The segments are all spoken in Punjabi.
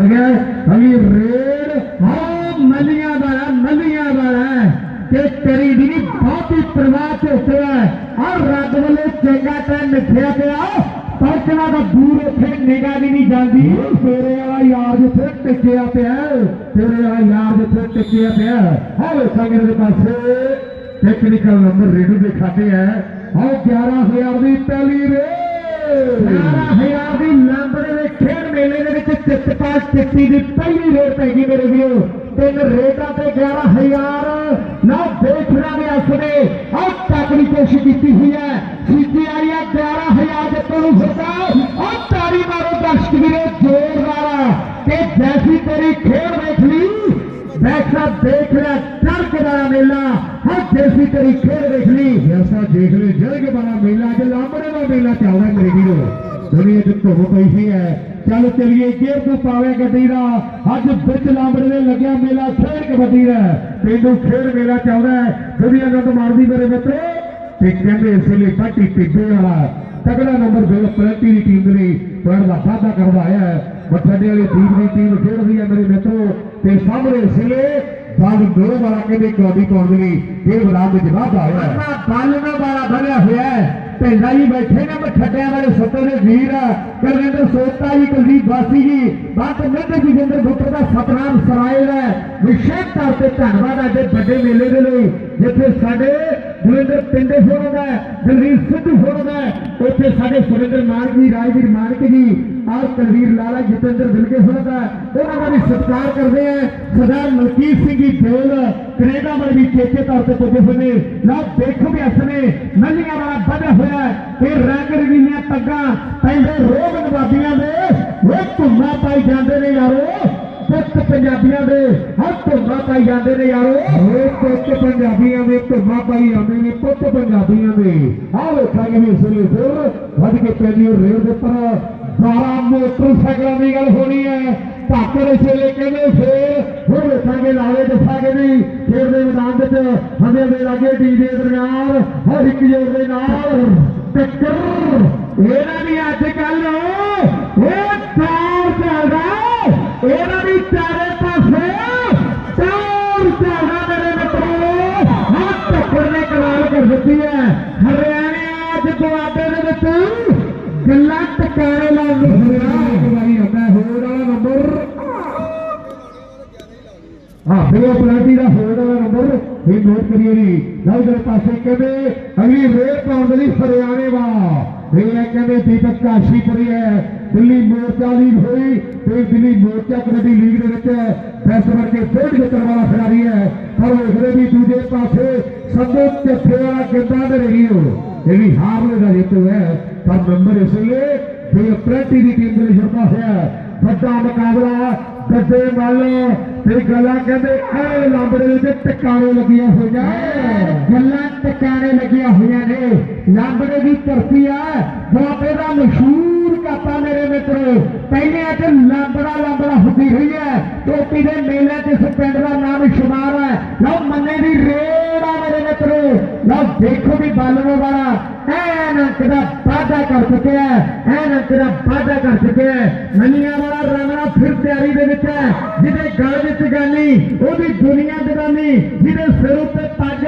ਕਰ ਗਿਆ ਅਗੀ ਰੇਡ ਹਾਂ ਮੱਲੀਆਂ ਵਾਲਾ ਮੱਲੀਆਂ ਵਾਲਾ ਤੇ ਤੇਰੀ ਦੀ ਬਹੁਤੀ ਪ੍ਰਵਾਹ ਤੇ ਹੋਇਆ ਆ ਰੱਬ ਵੱਲੋਂ ਚੰਗਾ ਟਾਈਮ ਮਿੱਠਿਆ ਪਿਆ ਪਰਚਣਾ ਦਾ ਦੂਰ ਉੱਥੇ ਨਿਗਾਹ ਵੀ ਨਹੀਂ ਜਾਂਦੀ। ਤੇਰੇ ਵਾਲਾ ਯਾਰ ਜਿੱਥੇ ਟਿਕਿਆ ਪਿਆ ਤੇਰੇ ਵਾਲਾ ਯਾਰ ਜਿੱਥੇ ਟਿਕਿਆ ਪਿਆ ਹਾਂ। ਵੇਖਾਂਗੇ ਇਹਦੇ ਪਾਸੇ ਟੈਕਨੀਕਲ ਨੰਬਰ ਰੇਡੂ ਦੇ ਖਾਤੇ ਹੈ। ਹਾਂ 11000 ਦੀ ਪਹਿਲੀ ਰੇ 11000 ਦੀ ਲੰਬੜੇ ਦੇ ਖੇਡ ਮੇਲੇ ਦੇ ਵਿੱਚ ਚਿੱਤਪਾਲ ਚਿੱਟੀ ਦੀ ਪਹਿਲੀ ਰੇਟ ਪੈਗੀ ਮੇਰੇ ਵੀਰੋ। ਤਿੰਨ ਰੇਟਾਂ ਤੇ 11000 ਨਾ ਦੇਖਣਾ ਵੀ ਅਸਨੇ ਆ ਤੱਕੜੀ ਕੋਸ਼ਿਸ਼ ਕੀਤੀ ਹੋਈ ਹੈ। ਸਿੱਧੀ ਆਈ ਹੈ 11000 ਦੇ ਤੋਂ ਫਿਰਦਾ। ਆ ਤਾੜੀ ਮਾਰੋ ਦਰਸ਼ਕ ਵੀਰੋ ਜ਼ੋਰਦਾਰ ਤੇ ਜੈਸੀ ਤੇਰੀ ਖੇਡ ਵੇਖ ਲਈ। ਬੈਠਾ ਦੇਖ ਲਿਆ। ਚੜਕ ਦਾ ਮੇਲਾ। ਹਾਂ ਜੈਸੀ ਤੇਰੀ ਖੇਡ ਵੇਖ ਲਈ ਜੈਸਾ ਦੇਖ ਲੈ ਜੜਕ ਵਾਲਾ ਮੇਲਾ ਤੇ ਲਾਂਬੜੇ ਦਾ ਮੇਲਾ ਚੱਲਦਾ ਮੇਰੇ ਵੀਰੋ। ਦੁਨੀਆ ਤੇ ਧੁੱਪ ਪਈ ਸੀ ਹੈ। ਚੱਲ ਚਲੀਏ ਗੇਰ ਤੋਂ ਪਾਵੇ ਗੱਡੀ ਦਾ। ਅੱਜ ਵਿੱਚ ਲਾਂਬੜੇ ਦੇ ਲੱਗਿਆ ਮੇਲਾ, ਖੇਡ ਕਬੱਡੀ ਦਾ। ਪਿੰਡੂ ਖੇਡ ਮੇਲਾ ਚੱਲਦਾ ਹੈ। ਦੁਨੀਆ ਨੂੰ ਮਾਰਦੀ ਮੇਰੇ ਮਿੱਤਰੋ। ਤੇ ਕਹਿੰਦੇ ਇਸ ਲਈ ਪਾਟੀ ਪਿੱਛੇ ਵਾਲਾ ਤਗੜਾ ਨੰਬਰ ਬਿਲ ਪਲਟੀ ਦੀ ਟੀਮ ਦੇ ਲਈ ਪੁਆਇੰਟ ਦਾ ਵਾਧਾ ਕਰਦਾ ਆਇਆ ਹੈ। ਮੱਠੜੇ ਵਾਲੀ ਦੀਪ ਦੀ ਟੀਮ ਖੇਡਦੀ ਹੈ ਮੇਰੇ ਮਿੱਤਰੋ। ਤੇ ਸਾਹਮਣੇ ਸਿਲੇ ਬਾਲ ਦੋ ਵਾਲਾ ਕਹਿੰਦੇ ਪਾਉਣ ਦੇ ਲਈ ਇਹ ਬਰਾਦ ਵਿੱਚ ਵਾਧਾ ਆਇਆ ਹੈ। ਬਾਲਣਾ ਵਾਲਾ ਬਣਿਆ ਹੋਇਆ ਹੈ। ਭੈਂਦਾ ਜੀ ਬੈਠੇ ਨੇ ਮੱਠੜਿਆਂ ਵਾਲੇ ਸੱਤੇ ਦੇ ਵੀਰ ਕੁਲਵਿੰਦਰ ਸੋਤਾ ਜੀ ਕੁਲਦੀਪ ਵਾਸੀ ਜੀ ਬਾਤ ਮਿਹਨਤ ਜੀ ਜਿੰਦਰ ਗੁੱਟਰ ਦਾ ਸਤਨਾਮ ਸਰਾਏ ਦਾ ਵਿਸ਼ੇਸ਼ ਤੌਰ ਤੇ ਧੰਨਵਾਦ ਅੱਜ ਦੇ ਵੱਡੇ ਮੇਲੇ ਦੇ ਲਈ ਜਿੱਥੇ ਸਾਡੇ ਦਵਿੰਦਰ ਪਿੰਡੇ ਹੋਣ ਦਾ ਦਲਵੀਰ ਸਿੱਧੂ ਹੋਣ ਦਾ ਉੱਥੇ ਸਾਡੇ ਸੁਰਿੰਦਰ ਮਾਨਕ ਜੀ ਰਾਜਵੀਰ ਮਾਨਕ ਜੀ ਔਰ ਕੁਲਵੀਰ ਲਾਲਾ ਜਤਿੰਦਰ ਦਿਲਕੇ ਹੋਣ ਦਾ ਉਹਨਾਂ ਦਾ ਵੀ ਸਤਿਕਾਰ ਕਰਦੇ ਆ। ਸਰਦਾਰ ਮਲਕੀਤ ਸਿੰਘ ਜੀ ਢੋਲ ਕੈਨੇਡਾ ਵਾਲੇ ਵੀ ਚੇਚੇ ਤੌਰ ਤੇ ਪੁੱਜੇ ਹੋਏ ਨੇ। ਲਓ, ਦੇਖੋ ਵੀ ਅਸਨੇ ਨਲੀਆਂ ਵਾਲਾ ਵਧਿਆ ਹੋਇਆ ਇਹ ਰੰਗ ਰੰਗੀਆਂ ਪੱਗਾਂ ਪੈਂਦੇ ਰੋਗ ਨਵਾਬੀਆਂ ਦੇ। ਉਹ ਧੁੰਮਾ ਪਾਈ ਜਾਂਦੇ ਨੇ ਯਾਰੋ। ਪੁੱਤ ਪੰਜਾਬੀਆਂ ਦੇ, ਹਰ ਧੁੰਮਾ ਪਾਈ ਜਾਂਦੇ ਨੇ ਯਾਰੋ। ਉਹ ਪੁੱਤ ਪੰਜਾਬੀਆਂ ਦੇ, ਧੁੰਮਾ ਪਾਈ ਜਾਂਦੇ ਨੇ ਪੁੱਤ ਪੰਜਾਬੀਆਂ ਦੇ। ਆਹ ਵੇਖਾਂਗੇ ਵੀ ਇਸ ਵੇਲੇ ਫਿਰ ਵੱਧ ਕੇ ਪੈਂਦੀ ਉਹ ਰੇਲ ਦੇ ਉੱਪਰ। 12 ਮੋਟਰਸਾਈਕਲਾਂ ਦੀ ਗੱਲ ਹੋਣੀ ਹੈ। ਧਾਕੜ ਇਸ ਵੇਲੇ ਕਹਿੰਦੇ ਫੇਰ ਹੁਣ ਵੇਖਾਂਗੇ ਲਾਲੇ ਦੱਸਾਂਗੇ ਵੀ ਖੇਡ ਦੇ ਮੈਦਾਨ ਵਿੱਚ ਹਮੇ ਦੇ ਲਾਗੇ ਟੀ ਦੇ ਹਰ ਇੱਕ ਜੋੜ ਦੇ ਨਾਲ ਟੱਕਰ। ਇਹਨਾਂ ਦੀ ਅੱਜ ਕੱਲ ਉਹ ਤਾਰ ਚੱਲਦਾ ਇਹਨਾਂ ਦੀ ਚਾਰੇ ਪਾਸੇ ਤਾਰ ਚੱਲਦਾ ਮੇਰੇ ਮਿੱਤਰੋ। ਹਾਂ ਟੱਕਰ ਨੇ ਕਮਾਲ ਕਰ ਦਿੱਤੀ ਹੈ। ਹਰਿਆਣੇ ਅੱਜ ਦੁਆਬੇ ਦੇ ਵਿੱਚ ਗੱਲਾਂ ਟਕਾਰੇ ਲਾਉਂਦੇ ਹੋਇਆ ਵਾਰੀ ਆਉਂਦਾ ਹੋਰ ਵਾਲਾ ਨੰਬਰ। ਹਾਂ, ਫਿਰ ਉਹ ਦਾ ਹੋਰ ਵਾਲਾ ਨੰਬਰ। ਵੀ ਨੋਟ ਕਰੀਏ ਜੀ। ਲਓ ਦੇ ਪਾਸੇ ਕਹਿੰਦੇ, ਅਗਲੀ ਰੇਲ ਪਾਉਣ ਦੇ ਲਈ ਹਰਿਆਣੇ ਵਾ। ਇਹ ਕਹਿੰਦੇ, ਦੀਪਕ ਕਾਸ਼ੀਪੁਰੀ ਹੈ। ਦਿੱਲੀ ਮੋਰਚਾ ਲੀਗ ਹੋਈ ਤੇ ਦਿੱਲੀ ਮੋਰਚਾ ਕਬੱਡੀ ਲੀਗ ਦੇ ਵਿੱਚ ਫੈਸ ਵਰ ਕੇ ਫੇਡ ਜਿੱਤਣ ਵਾਲਾ ਖਿਡਾਰੀ ਹੈ। ਪਰ ਉਸਦੇ ਵੀ ਦੂਜੇ ਪਾਸੇ ਸੰਦੋ ਚੱਥੇ ਵਾਲਾ ਕਿੱਦਾਂ ਦੇ ਰਹੀ ਹੋ ਇਹ ਵੀ ਦਾ ਜੇਤੂ ਹੈ। ਪਰ ਨੰਬਰ ਇਸ ਲਈ ਵੀ ਪ੍ਰੈਟੀ ਦੀ ਟੀਮ ਦੇ ਲਈ ਜੁੜਦਾ ਹੋਇਆ ਹੈ। ਵੱਡਾ ਮੁਕਾਬਲਾ ਗੱਡੇ ਵੱਲ ਤੇ ਗੱਲਾਂ ਕਹਿੰਦੇ ਐ ਲਾਂਬੜੇ ਦੇ ਵਿੱਚ ਟਿਕਾਣੇ ਲੱਗੀਆਂ ਹੋਈਆਂ ਗੱਲਾਂ ਟਿਕਾਣੇ ਲੱਗੀਆਂ ਹੋਈਆਂ ਨੇ ਲਾਂਬੜੇ ਦੀ ਧਰਤੀ ਆ ਬਾਪੇ ਦਾ ਮਸ਼ਹੂਰ ਕਾਪਾ ਮੇਰੇ ਮਿੱਤਰੋ ਪਹਿਲੇ ਇੱਥੇ ਲਾਂਬੜਾ ਲਾਂਬੜਾ ਹੁੰਦੀ ਹੋਈ ਹੈ ਟੋਪੀ ਦੇ ਮੇਲੇ ਤੇ ਇਸ ਪਿੰਡ ਦਾ ਨਾਮ ਸ਼ੁਮਾਰ ਹੈ ਲਓ ਮੰਨੇ ਦੀ ਰੇਡ ਆ ਮੇਰੇ ਮਿੱਤਰੋ ਲਓ ਦੇਖੋ ਵੀ ਐਨ ਅੰਕ ਦਾ ਕਰ ਚੁੱਕਿਆ ਐਨ ਅੰਕ ਦਾ ਕਰ ਚੁੱਕਿਆ ਹੈ। ਵਾਲਾ ਰੰਗਣਾ ਫਿਰ ਤਿਆਰੀ ਦੇ ਵਿੱਚ ਹੈ। ਜਿਹਦੇ ਗਲ ਵਿੱਚ ਗਾਨੀ ਉਹਦੀ ਦੁਨੀਆ ਜਗਾਨੀ ਜਿਹਦੇ ਸਿਰ ਉੱਤੇ ਪੱਗ,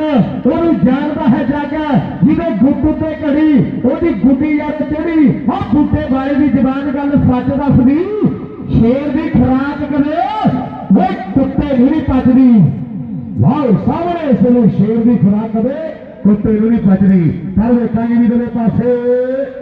ਉਹਨੂੰ ਜਾਣਦਾ ਹੈ ਜੱਗ ਜਿਹਦੇ ਗੁੱਟ ਉੱਤੇ ਘੜੀ, ਉਹਦੀ ਗੁੱਡੀ ਯਾਰ ਚੜੀ ਉਹ ਬੂਟੇ ਵਾਲੇ ਦੀ ਜ਼ਬਾਨ ਗੱਲ ਸੱਚ ਦੱਸਦੀ। ਸ਼ੇਰ ਦੀ ਖੁਰਾਕ ਕਰੇ ਉਹ ਕੁੱਤੇ ਨਹੀਂ ਪਚਦੀ। ਵਾਹ, ਸਾਹਮਣੇ ਇਸ ਨੂੰ ਸ਼ੇਰ ਦੀ ਖੁਰਾਕ ਕਦੇ ਕੁੱਤੇ ਨੂੰ ਨਹੀਂ ਪਚਦੀ। ਪਰ ਵੇਖਾਂਗੇ ਵੀ ਦੋਨੇ ਪਾਸੇ।